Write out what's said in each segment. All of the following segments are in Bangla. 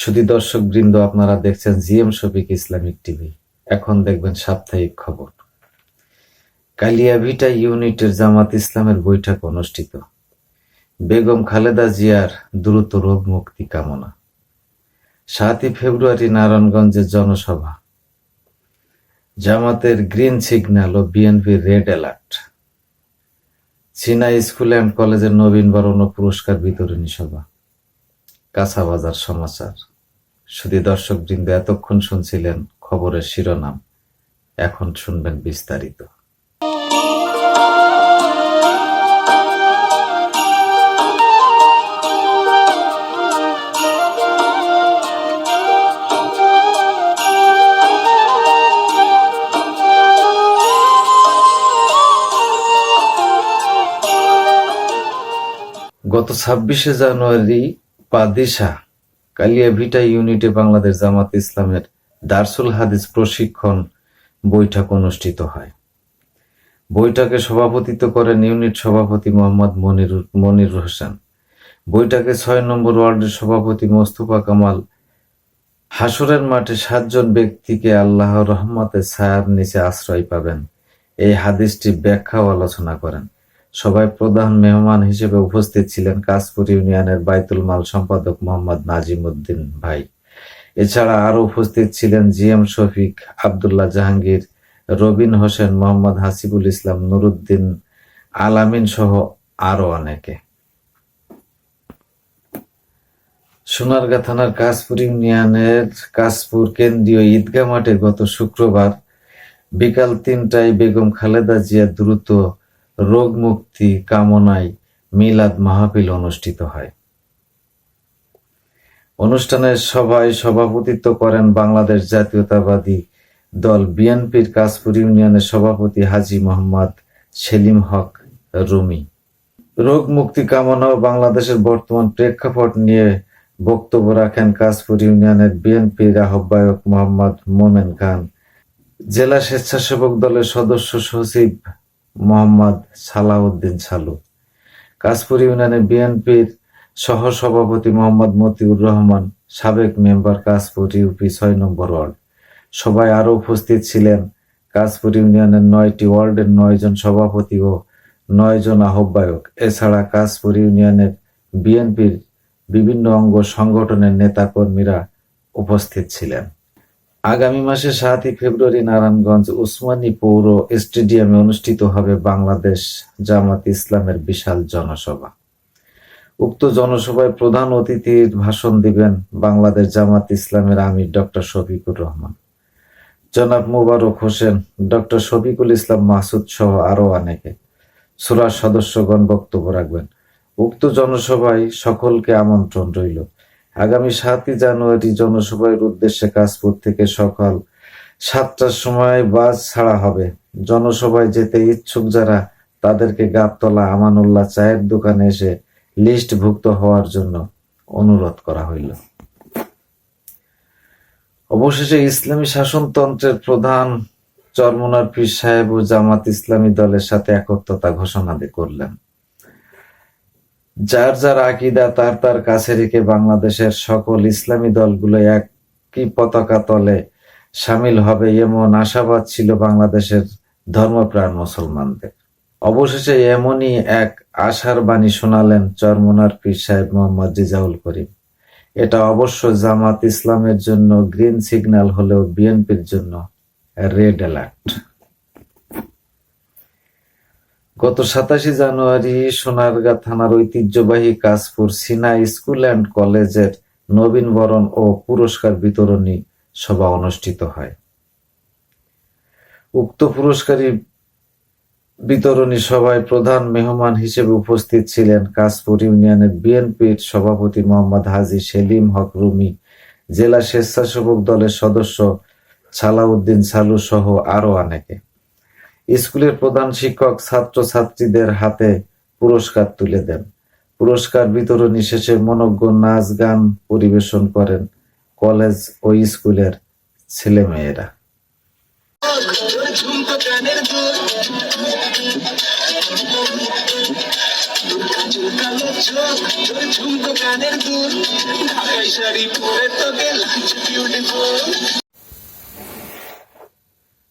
শুধু দর্শক বৃন্দ আপনারা দেখছেন জিএম শফিক ইসলামিক টিভি। এখন দেখবেন সাপ্তাহিক খবর। কালিয়াভিটা ইউনিটের জামাত ইসলামের বৈঠক অনুষ্ঠিত। বেগম খালেদা জিয়ার দ্রুত রোগ মুক্তি কামনা। সাতই ফেব্রুয়ারি নারায়ণগঞ্জে জনসভা। জামাতের গ্রিন সিগন্যাল ও বিএনপির রেড অ্যালার্ট। চীনা স্কুল অ্যান্ড কলেজের নবীন বরণ ও পুরস্কার বিতরণী সভা। কাঁচাবাজার সমাচার। শুধু দর্শক বৃন্দ এতক্ষণ শুনছিলেন খবরের শিরোনাম, এখন শুনবেন বিস্তারিত। গত ছাব্বিশে জানুয়ারি পাদিশা কালিয়াভিটা ইউনিটে বাংলাদেশ জামাত ইসলামের দারসুল হাদিস প্রশিক্ষণ বৈঠক অনুষ্ঠিত হয়। বৈঠকে সভাপতিত্ব করেন ইউনিট সভাপতি মোহাম্মদ মনির হোসেন বৈঠকে ছয় নম্বর ওয়ার্ডের সভাপতি মোস্তফা কামাল। হাসরের মাঠে সাতজন ব্যক্তিকে আল্লাহর রহমতের ছায়ার নিচে আশ্রয় পাবেন। এই হাদিসটি ব্যাখ্যা ও আলোচনা করেন। সভায় প্রধান মেহমান হিসেবে উপস্থিত ছিলেন কাশপুর ইউনিয়নের বাইতুল মাল সম্পাদক মোহাম্মদ নাজিম উদ্দিন ভাই। এছাড়া আরও উপস্থিত ছিলেন জি এম শফিক আবদুল্লাহ জাহাঙ্গীর, রবিন হোসেন, মোহাম্মদ হাসিবুল ইসলাম, নুরুদ্দিন আলামিন সহ আরও অনেকে। সোনারগাঁ থানার কাশপুর ইউনিয়নের কাশপুর কেন্দ্রীয় ঈদগাহ মাঠে গত শুক্রবার বিকাল তিনটায় বেগম খালেদা জিয়া দ্রুত রোগ মুক্তি কামনায় মিলাদ মাহফিল অনুষ্ঠিত হয়। অনুষ্ঠানে সভায় সভাপতিত্ব করেন বাংলাদেশ জাতীয়তাবাদী দল বিএনপির কাশপুর ইউনিয়নের সভাপতি হাজী মোহাম্মদ সেলিম হক রুমি। রোগ মুক্তি কামনা ও বাংলাদেশের বর্তমান প্রেক্ষাপট নিয়ে বক্তব্য রাখেন কাশপুর ইউনিয়নের বিএনপির আহ্বায়ক মোহাম্মদ মোমেন খান। জেলা স্বেচ্ছাসেবক দলের সদস্য সচিব মোহাম্মদ সালাউদ্দিন সালু। কাশপুর ইউনিয়নের বিএনপির সহসভাপতি মোহাম্মদ মতিউর রহমান, সাবেক মেম্বার কাশপুর ইউপি ছয় নম্বর ওয়ার্ড। সবাই আরও উপস্থিত ছিলেন। কাশপুর ইউনিয়নের নয়টি ওয়ার্ডের নয়জন সভাপতি ও নয়জন আহ্বায়ক। এছাড়া কাশপুর ইউনিয়নের বিএনপির বিভিন্ন অঙ্গ সংগঠনের নেতাকর্মীরা উপস্থিত ছিলেন। আগামী মাসে সাতই ফেব্রুয়ারি নারায়ণগঞ্জ উসমানী পৌর স্টেডিয়ামে অনুষ্ঠিত হবে বাংলাদেশ জামাত ইসলামের বিশাল জনসভা। উক্ত জনসভায় প্রধান অতিথির ভাষণ দিবেন বাংলাদেশ জামাত ইসলামের আমির ডক্টর শফিকুর রহমান। জনাব মুবারক হোসেন, ডক্টর শফিকুল ইসলাম মাসুদ সহ আরও অনেকে। সুরার সদস্যগণ বক্তব্য রাখবেন। উক্ত জনসভায় সকলকে আমন্ত্রণ রইল। আগামী সাতই জানুয়ারি জনসভার উদ্দেশ্যে কাশপুর থেকে সকাল সাতটার সময় বাস ছাড়া হবে। জনসভায় যেতে ইচ্ছুক যারা, তাদেরকে গাবতলা আমানুল্লাহ চায়ের দোকানে এসে লিস্টভুক্ত হওয়ার জন্য অনুরোধ করা হইল। অবশেষে ইসলামী শাসনতন্ত্রের প্রধান চরমনার পীর সাহেব ও জামাত ইসলামী দলের সাথে একত্রতা ঘোষণা করলেন। যার যার আকিদা তার তার কাছে রেখে বাংলাদেশের সকল ইসলামী দলগুলো একই পতাকা তলে সামিল হবে এমন আশাবাদ ছিল বাংলাদেশের ধর্মপ্রাণ মুসলমানদের। অবশেষে এমনই এক আশার বাণী শোনালেন চরমনার পীর সাহেব মোহাম্মদ রিজাউল করিম। এটা অবশ্য জামাত ইসলামের জন্য গ্রিন সিগন্যাল হলেও বিএনপির জন্য রেড অ্যালার্ট গত সাতাশে জানুয়ারি সোনারগাঁ থানার ঐতিহ্যবাহী কাশপুর সিনা স্কুল অ্যান্ড কলেজের নবীনবরণ ও পুরস্কার বিতরণী সভা অনুষ্ঠিত হয়। উক্ত পুরস্কারী বিতরণী সভায় প্রধান মেহমান হিসেবে উপস্থিত ছিলেন কাশপুর ইউনিয়নের বিএনপির সভাপতি মোহাম্মদ হাজী সেলিম হক রুমি, জেলা স্বেচ্ছাসেবক দলের সদস্য সালাউদ্দিন সালু সহ আরও অনেকে। স্কুলের প্রধান শিক্ষক ছাত্রছাত্রীদের হাতে পুরস্কার তুলে দেন। পুরস্কার বিতরণী শেষে মনজ্ঞ নাচ গান পরিবেশন করেন কলেজ ও স্কুলের ছেলেমেয়েরা।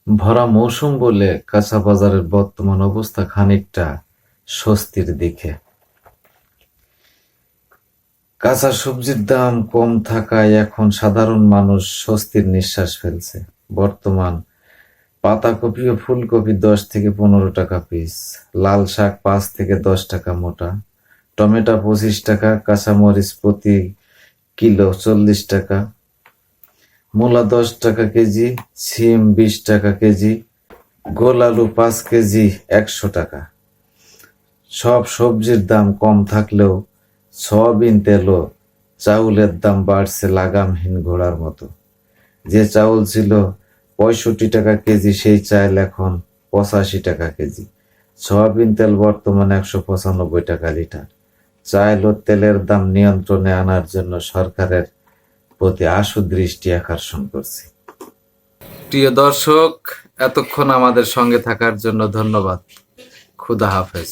ভরা মৌসুম বলে কাঁচা বাজারের বর্তমান অবস্থা খানিকটা স্বস্তির দিকে। কাঁচা সবজির দাম কম থাকায় এখন সাধারণ মানুষ স্বস্তির নিঃশ্বাস ফেলছে। বর্তমান পাতাকপি ও ফুলকপি দশ থেকে পনেরো টাকা পিস, লাল শাক পাঁচ থেকে দশ টাকা মোটা, টমেটো পঁচিশ টাকা, কাঁচামরিচ প্রতি কিলো চল্লিশ টাকা মূলা দশ টাকা কেজি, সিম বিশ টাকা কেজি, গোল আলু পাঁচ কেজি একশো টাকা। সব সবজির দাম কম থাকলেও সয়াবিন তেল ও চাউলের দাম বাড়ছে লাগামহীন ঘোড়ার মতো। যে চাউল ছিল পঁয়ষট্টি টাকা কেজি, সেই চাল এখন পঁচাশি টাকা কেজি। সয়াবিন তেল বর্তমানে একশো পঁচানব্বই টাকা লিটার। চাল ও তেলের দাম নিয়ন্ত্রণে আনার জন্য সরকারের প্রতি আশু দৃষ্টি আকর্ষণ করছি। প্রিয় দর্শক, এতক্ষণ আমাদের সঙ্গে থাকার জন্য ধন্যবাদ। খুদা হাফেজ।